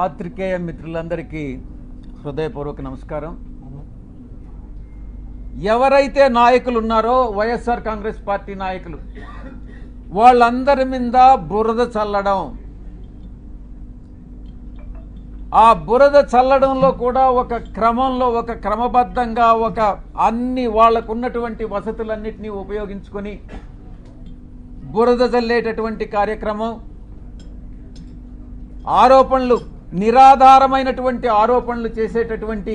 పాత్రికేయ మిత్రులందరికీ హృదయపూర్వక నమస్కారం. ఎవరైతే నాయకులు ఉన్నారో వైఎస్ఆర్ కాంగ్రెస్ పార్టీ నాయకులు వాళ్ళందరి మీద బురద చల్లడం. ఆ బురద చల్లడంలో కూడా ఒక క్రమంలో ఒక క్రమబద్ధంగా ఒక అన్ని వాళ్ళకున్నటువంటి వసతులన్నింటినీ ఉపయోగించుకొని బురద చల్లేటటువంటి కార్యక్రమం. ఆరోపణలు నిరాధారమైనటువంటి ఆరోపణలు చేసేటటువంటి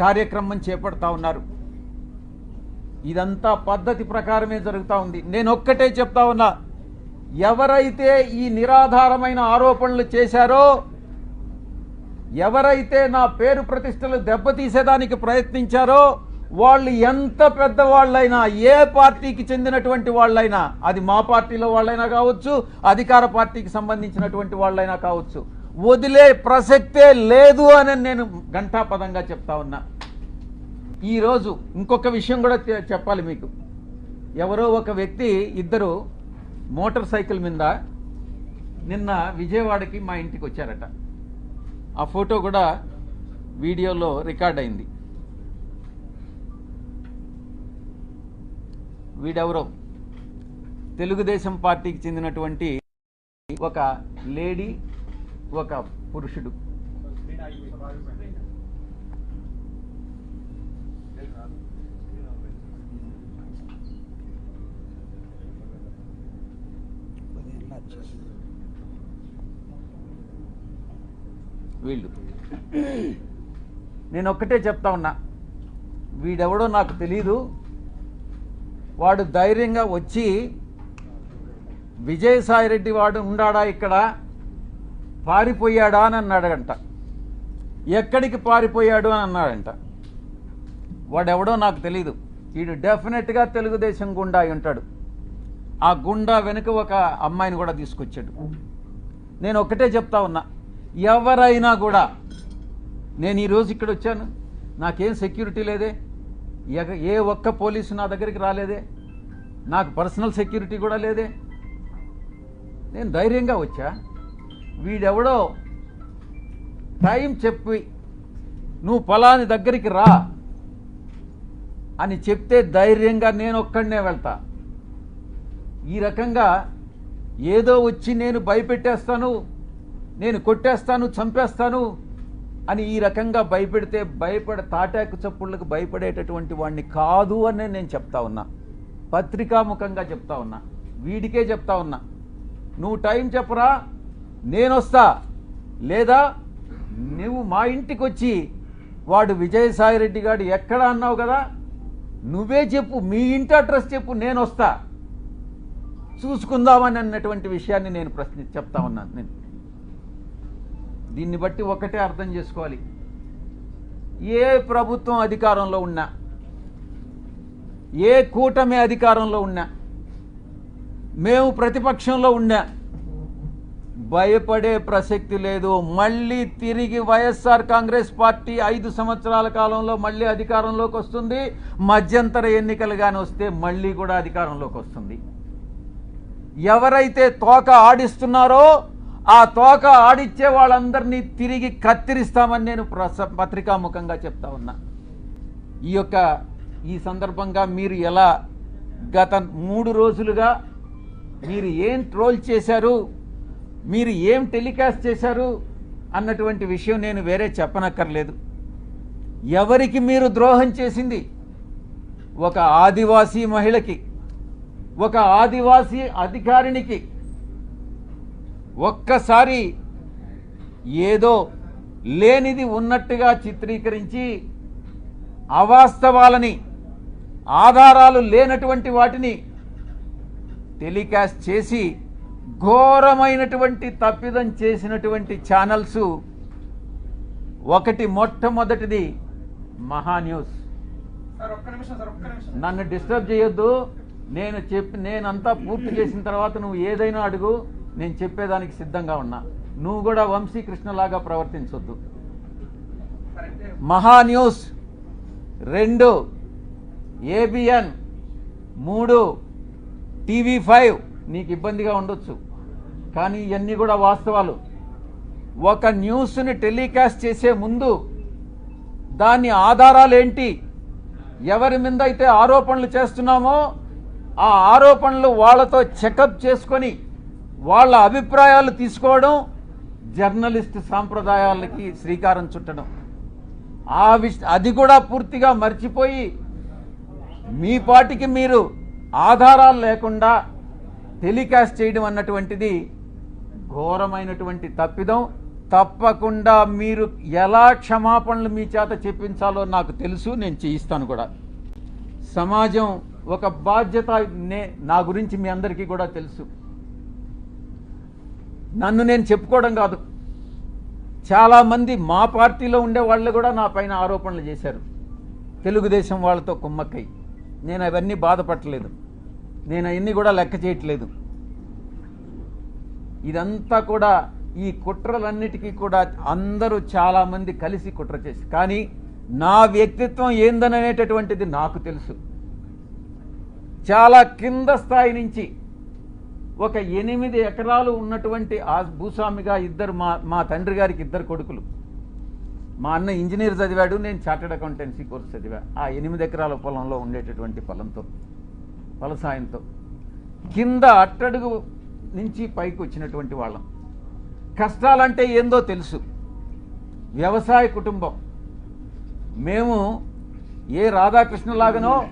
కార్యక్రమం చేపడతా ఉన్నారు. ఇదంతా పద్ధతి ప్రకారమే జరుగుతూ ఉంది. నేను ఒక్కటే చెప్తా ఉన్నా ఎవరైతే ఈ నిరాధారమైన ఆరోపణలు చేశారో ఎవరైతే నా పేరు ప్రతిష్టలు దెబ్బతీసేదానికి ప్రయత్నించారో వాళ్ళు ఎంత పెద్దవాళ్ళైనా ఏ పార్టీకి చెందినటువంటి వాళ్ళైనా అది మా పార్టీలో వాళ్ళైనా కావచ్చు అధికార పార్టీకి సంబంధించినటువంటి వాళ్ళైనా కావచ్చు వదిలే ప్రసక్తే లేదు అని నేను ఘంటాపదంగా చెప్తా ఉన్నా. ఈరోజు ఇంకొక విషయం కూడా చెప్పాలి మీకు. ఎవరో ఒక వ్యక్తి ఇద్దరు మోటార్ సైకిల్ మీద నిన్న విజయవాడకి మా ఇంటికి వచ్చారట. ఆ ఫోటో కూడా వీడియోలో రికార్డ్ అయింది. వీడెవరో? తెలుగుదేశం పార్టీకి చెందినటువంటి ఒక లేడీ ఒక పురుషుడు. వీళ్ళు. నేను ఒక్కటే చెప్తా ఉన్నా. వీడెవడో నాకు తెలీదు. వాడు ధైర్యంగా వచ్చి విజయసాయిరెడ్డి వాడు ఉండాడా ఇక్కడ? పారిపోయాడా అని అన్నాడంట. ఎక్కడికి పారిపోయాడు అని అన్నాడంట. వాడెవడో నాకు తెలీదు. వీడు డెఫినెట్గా తెలుగుదేశం గుండా ఉంటాడు. ఆ గుండా వెనుక ఒక అమ్మాయిని కూడా తీసుకొచ్చాడు. నేను ఒకటే చెప్తా ఉన్నా. ఎవరైనా కూడా నేను ఈరోజు ఇక్కడ వచ్చాను. నాకేం సెక్యూరిటీ లేదే. ఎగ- ఏ ఒక్క పోలీసు నా దగ్గరికి రాలేదే. నాకు పర్సనల్ సెక్యూరిటీ కూడా లేదే. నేను ధైర్యంగా వచ్చా? వీడెవడో? టైం చెప్పి నువ్వు పొలాని దగ్గరికి రా అని చెప్తే ధైర్యంగా నేను ఒక్కడనే వెళ్తా. ఈ రకంగా ఏదో వచ్చి నేను భయపెట్టేస్తాను నేను కొట్టేస్తాను చంపేస్తాను అని ఈ రకంగా భయపెడితే భయపడ తాటాకు చప్పుళ్ళకు భయపడేటటువంటి వాడిని కాదు అని నేను చెప్తా ఉన్నా. పత్రికాముఖంగా చెప్తా ఉన్నా. వీడికే చెప్తా ఉన్నా. నువ్వు టైం చెప్పరా? నేను లేదా నువ్వు మా ఇంటికి వచ్చి వాడు విజయసాయిరెడ్డి గారు ఎక్కడ అన్నావు కదా? నువ్వే చెప్పు మీ ఇంటి అడ్రస్ చెప్పు నేను వస్తా చూసుకుందామని అన్నటువంటి విషయాన్ని నేను ప్రశ్న చెప్తా ఉన్నాను నేను. దీన్ని బట్టి ఒకటే అర్థం చేసుకోవాలి. ఏ ప్రభుత్వం అధికారంలో ఉన్నా ఏ కూటమి అధికారంలో ఉన్నా మేము ప్రతిపక్షంలో ఉన్నా భయపడే ప్రసక్తి లేదు. మళ్ళీ తిరిగి వైఎస్ఆర్ కాంగ్రెస్ పార్టీ ఐదు సంవత్సరాల కాలంలో మళ్ళీ అధికారంలోకి వస్తుంది. మధ్యంతర ఎన్నికలు కానీ వస్తే మళ్ళీ కూడా అధికారంలోకి వస్తుంది. ఎవరైతే తోక ఆడిస్తున్నారో ఆ తోక ఆడిచ్చే వాళ్ళందరినీ తిరిగి కత్తిరిస్తామని నేను పత్రికాముఖంగా చెప్తా ఉన్నా. ఈ యొక్క ఈ సందర్భంగా మీరు ఎలా గత మూడు రోజులుగా మీరు ఏం ట్రోల్ చేశారు? మీరు ఏం టెలికాస్ట్ చేశారు అన్నటువంటి విషయం నేను వేరే చెప్పనక్కర్లేదు. ఎవరికి మీరు ద్రోహం చేసింది? ఒక ఆదివాసీ మహిళకి ఒక ఆదివాసీ అధికారినికి. ఒక్కసారి ఏదో లేనిది ఉన్నట్టుగా చిత్రీకరించి అవాస్తవాలని ఆధారాలు లేనటువంటి వాటిని టెలికాస్ట్ చేసి ఘోరమైనటువంటి తప్పిదం చేసినటువంటి ఛానల్స్ ఒకటి మొట్టమొదటిది మహా న్యూస్ నన్ను డిస్టర్బ్ చేయొద్దు. నేను చెప్పి నేనంతా పూర్తి చేసిన తర్వాత నువ్వు ఏదైనా అడుగు నేను చెప్పేదానికి సిద్ధంగా ఉన్నా. నువ్వు కూడా వంశీకృష్ణలాగా ప్రవర్తించొద్దు. మహా న్యూస్ రెండు ఏబిఎన్ మూడు టీవీ ఫైవ్ నీకు ఇబ్బందిగా ఉండొచ్చు. కానీ ఇవన్నీ కూడా వాస్తవాలు. ఒక న్యూస్ని టెలికాస్ట్ చేసే ముందు దాని ఆధారాలు ఏంటి ఎవరి మీద అయితే ఆరోపణలు చేస్తున్నామో ఆ ఆరోపణలు వాళ్ళతో చెకప్ చేసుకొని వాళ్ళ అభిప్రాయాలు తీసుకోవడం జర్నలిస్ట్ సాంప్రదాయాలకి శ్రీకారం చుట్టడం. ఆ విష అది కూడా పూర్తిగా మర్చిపోయి మీ పాటికి మీరు ఆధారాలు లేకుండా టెలికాస్ట్ చేయడం అన్నటువంటిది ఘోరమైనటువంటి తప్పిదం. తప్పకుండా మీరు ఎలా క్షమాపణలు మీ చేత చెప్పించాలో నాకు తెలుసు నేను చేయిస్తాను కూడా. సమాజం ఒక బాధ్యత నే నా గురించి మీ అందరికీ కూడా తెలుసు. నన్ను నేను చెప్పుకోవడం కాదు. చాలామంది మా పార్టీలో ఉండే వాళ్ళు కూడా నా పైన ఆరోపణలు చేశారు. తెలుగుదేశం వాళ్ళతో కుమ్మక్కై. నేను అవన్నీ బాధపడలేదు. నేను అవన్నీ కూడా లెక్క చేయట్లేదు. ఇదంతా కూడా ఈ కుట్రలన్నిటికీ కూడా అందరూ చాలామంది కలిసి కుట్ర చేసి కానీ నా వ్యక్తిత్వం ఏందననేటటువంటిది నాకు తెలుసు. చాలా కింద స్థాయి నుంచి ఒక ఎనిమిది ఎకరాలు ఉన్నటువంటి ఆ భూస్వామిగా ఇద్దరు మా మా తండ్రి గారికి ఇద్దరు కొడుకులు. మా అన్న ఇంజనీర్ చదివాడు నేను చార్టెడ్ అకౌంటెన్సీ కోర్స్ చదివా. ఆ ఎనిమిది ఎకరాల పొలంలో ఉండేటటువంటి పొలంతో పలసాయంతో కింద అట్టడుగు నుంచి పైకి వచ్చినటువంటి వాళ్ళం. కష్టాలంటే ఏందో తెలుసు. వ్యవసాయ కుటుంబం. మేము ఏ రాధాకృష్ణలాగనో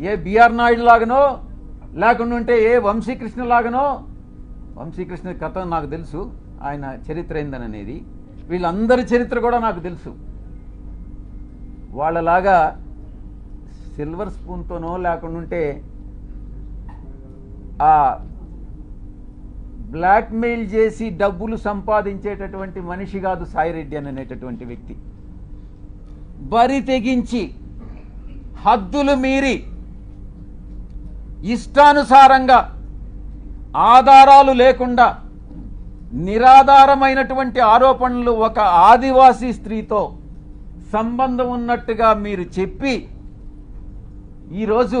ఏ బిఆర్ నాయుడు లాగనో లేకుండా ఉంటే ఏ వంశీకృష్ణ లాగనో వంశీకృష్ణ కథ నాకు తెలుసు. ఆయన చరిత్ర ఏందననేది. వీళ్ళందరి చరిత్ర కూడా నాకు తెలుసు. వాళ్ళలాగా సిల్వర్ స్పూన్తోనో లేకుండా ఉంటే ఆ బ్లాక్మెయిల్ చేసి డబ్బులు సంపాదించేటటువంటి మనిషి కాదు సాయిరెడ్డి అని అనేటటువంటి వ్యక్తి. బరి తెగించి హద్దులు మీరి ఇష్టానుసారంగా ఆధారాలు లేకుండా నిరాధారమైనటువంటి ఆరోపణలు ఒక ఆదివాసీ స్త్రీతో సంబంధం ఉన్నట్టుగా మీరు చెప్పి ఈరోజు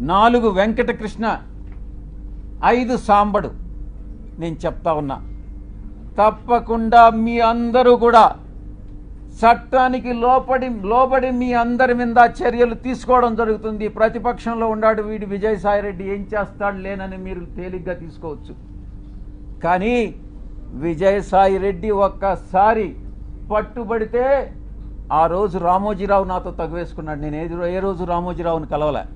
నాలుగు వెంకటకృష్ణ ఐదు సాంబడు. నేను చెప్తా ఉన్నా. తప్పకుండా మీ అందరూ కూడా చట్టానికి లోపడి లోబడి మీ అందరి మీద చర్యలు తీసుకోవడం జరుగుతుంది. ప్రతిపక్షంలో ఉన్నాడు వీడు విజయసాయిరెడ్డి. ఏం చేస్తాడు లేనని మీరు తేలిగ్గా తీసుకోవచ్చు. కానీ విజయసాయిరెడ్డి ఒక్కసారి పట్టుబడితే ఆ రోజు రామోజీరావు నాతో తగువేసుకున్నాడు. నేను ఏది ఏ రోజు రామోజీరావుని కలవలే.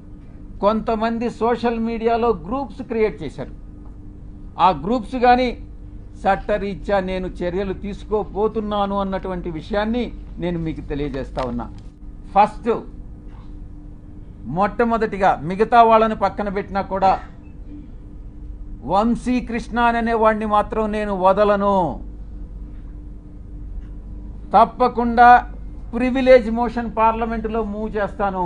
కొంతమంది సోషల్ మీడియాలో గ్రూప్స్ క్రియేట్ చేశారు. ఆ గ్రూప్స్ కానీ చట్టరీత్యా నేను చర్యలు తీసుకోపోతున్నాను అన్నటువంటి విషయాన్ని నేను మీకు తెలియజేస్తా ఉన్నా. ఫస్ట్ మొట్టమొదటిగా మిగతా వాళ్ళని పక్కన పెట్టినా కూడా వంశీ కృష్ణ అనే వాడిని మాత్రం నేను వదలను. తప్పకుండా ప్రివిలేజ్ మోషన్ పార్లమెంటులో మూవ్ చేస్తాను.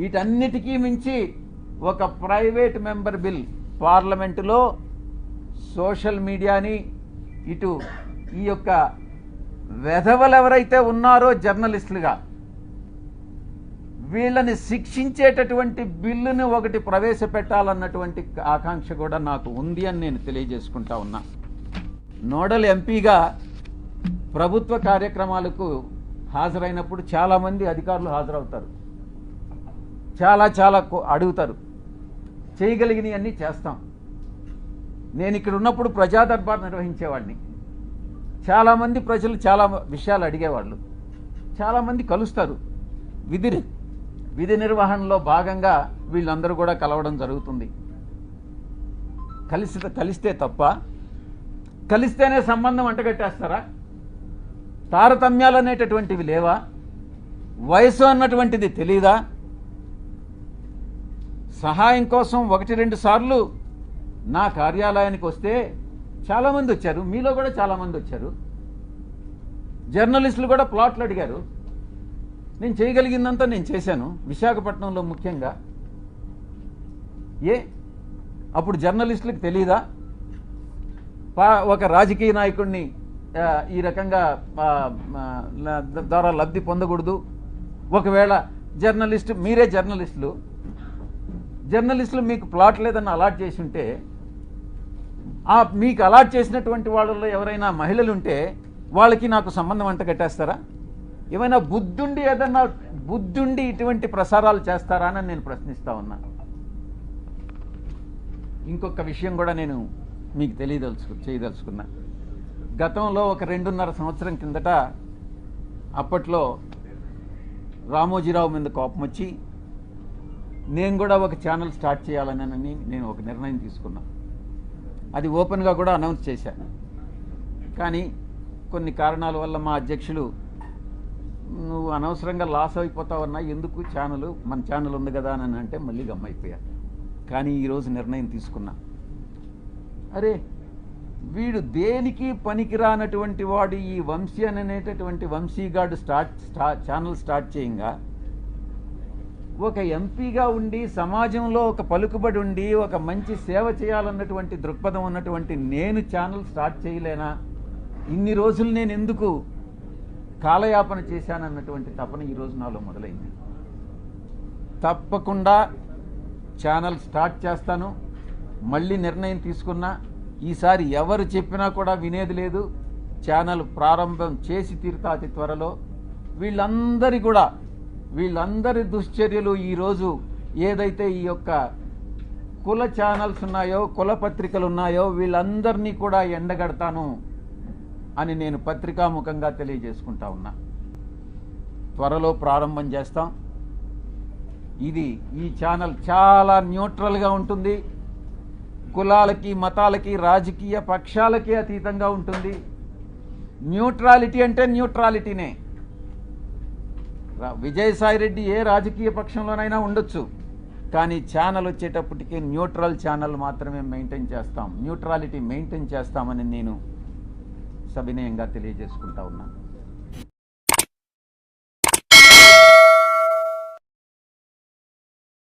వీటన్నిటికీ మించి ఒక ప్రైవేట్ మెంబర్ బిల్ పార్లమెంటులో సోషల్ మీడియాని ఇటు ఈ యొక్క వెధవలు ఎవరైతే ఉన్నారో జర్నలిస్టులుగా వీళ్ళని శిక్షించేటటువంటి బిల్లును ఒకటి ప్రవేశపెట్టాలన్నటువంటి ఆకాంక్ష కూడా నాకు ఉంది అని నేను తెలియజేసుకుంటా ఉన్నా. నోడల్ ఎంపీగా ప్రభుత్వ కార్యక్రమాలకు హాజరైనప్పుడు చాలామంది అధికారులు హాజరవుతారు. చాలా చాలా కో- అడుగుతారు. చేయగలిగినవన్నీ చేస్తాం. నేను ఇక్కడ ఉన్నప్పుడు ప్రజా దర్బార్ నిర్వహించేవాడిని. చాలామంది ప్రజలు చాలా విషయాలు అడిగేవాళ్ళు. చాలామంది కలుస్తారు. విధి విధి నిర్వహణలో భాగంగా వీళ్ళందరూ కూడా కలవడం జరుగుతుంది. కలిసి కలిస్తే తప్ప కలిస్తేనే సంబంధం అంటగట్టేస్తారా? తారతమ్యాలు అనేటటువంటివి లేవా? వయసు అన్నటువంటిది తెలీదా? సహాయం కోసం ఒకటి రెండు సార్లు నా కార్యాలయానికి వస్తే చాలామంది వచ్చారు. మీలో కూడా చాలామంది వచ్చారు. జర్నలిస్టులు కూడా ప్లాట్లు అడిగారు. నేను చేయగలిగిందంతా నేను చేశాను. విశాఖపట్నంలో ముఖ్యంగా. ఏ? అప్పుడు జర్నలిస్టులకు తెలియదా పా- ఒక రాజకీయ నాయకుడిని ఈ రకంగా ద్వారా లబ్ధి పొందకూడదు. ఒకవేళ జర్నలిస్ట్ మీరే జర్నలిస్టులు జర్నలిస్టులు మీకు ప్లాట్ లేదని అలాట్ చేసి ఉంటే ఆ మీకు అలాట్ చేసినటువంటి వాళ్ళలో ఎవరైనా మహిళలు ఉంటే వాళ్ళకి నాకు సంబంధం అంట కట్టేస్తారా? ఏమైనా బుద్ధుండి ఏదన్నా బుద్ధుండి ఇటువంటి ప్రసారాలు చేస్తారా అని నేను ప్రశ్నిస్తా ఉన్నా. ఇంకొక విషయం కూడా నేను మీకు తెలియదలుచు చేయదలుచుకున్నా. గతంలో ఒక రెండున్నర సంవత్సరం కిందట అప్పట్లో రామోజీరావు మీద కోపం వచ్చి నేను కూడా ఒక ఛానల్ స్టార్ట్ చేయాలని నేను ఒక నిర్ణయం తీసుకున్నా. అది ఓపెన్గా కూడా అనౌన్స్ చేశాను కానీ కొన్ని కారణాల వల్ల మా అధ్యక్షులు నువ్వు అనవసరంగా లాస్ అయిపోతావన్నా ఎందుకు ఛానల్ మన ఛానల్ ఉంది కదా అని అంటే మళ్ళీ గమ్మైపోయా కానీ ఈరోజు నిర్ణయం తీసుకున్నా. అరే వీడు దేనికి పనికిరానటువంటి వాడు ఈ వంశీ అని అనేటటువంటి వంశీగాడు స్టార్ట్ స్టా ఛానల్ స్టార్ట్ చేయంగా? ఒక ఎంపీగా ఉండి సమాజంలో ఒక పలుకుబడి ఉండి ఒక మంచి సేవ చేయాలన్నటువంటి దృక్పథం ఉన్నటువంటి నేను ఛానల్ స్టార్ట్ చేయలేనా? ఇన్ని రోజులు నేను ఎందుకు కాలయాపన చేశానన్నటువంటి తపన ఈరోజు నాలో మొదలైంది. తప్పకుండా ఛానల్ స్టార్ట్ చేస్తాను. మళ్ళీ నిర్ణయం తీసుకున్నా ఈసారి ఎవరు చెప్పినా కూడా వినేది లేదు. ఛానల్ ప్రారంభం చేసి తీరుతా అతి త్వరలో. వీళ్ళందరి కూడా వీళ్ళందరి దుశ్చర్యలు ఈరోజు ఏదైతే ఈ యొక్క కుల ఛానల్స్ ఉన్నాయో కుల పత్రికలు ఉన్నాయో వీళ్ళందరినీ కూడా ఎండగడతాను అని నేను పత్రికాముఖంగా తెలియజేసుకుంటా ఉన్నా. త్వరలో ప్రారంభం చేస్తాం. ఇది ఈ ఛానల్ చాలా న్యూట్రల్గా ఉంటుంది. కులాలకి మతాలకి రాజకీయ పక్షాలకి అతీతంగా ఉంటుంది. న్యూట్రాలిటీ అంటే న్యూట్రాలిటీనే. విజయసాయి రెడ్డి ఏ రాజకీయ పక్షంలోనైనా ఉండొచ్చు. కానీ ఛానల్ వచ్చేటప్పటికి న్యూట్రల్ ఛానల్ మాత్రమే మెయింటైన్ చేస్తాం. న్యూట్రాలిటీ మెయింటైన్ చేస్తామని నేను సవినయంగా తెలియజేసుకుంటా ఉన్నాను.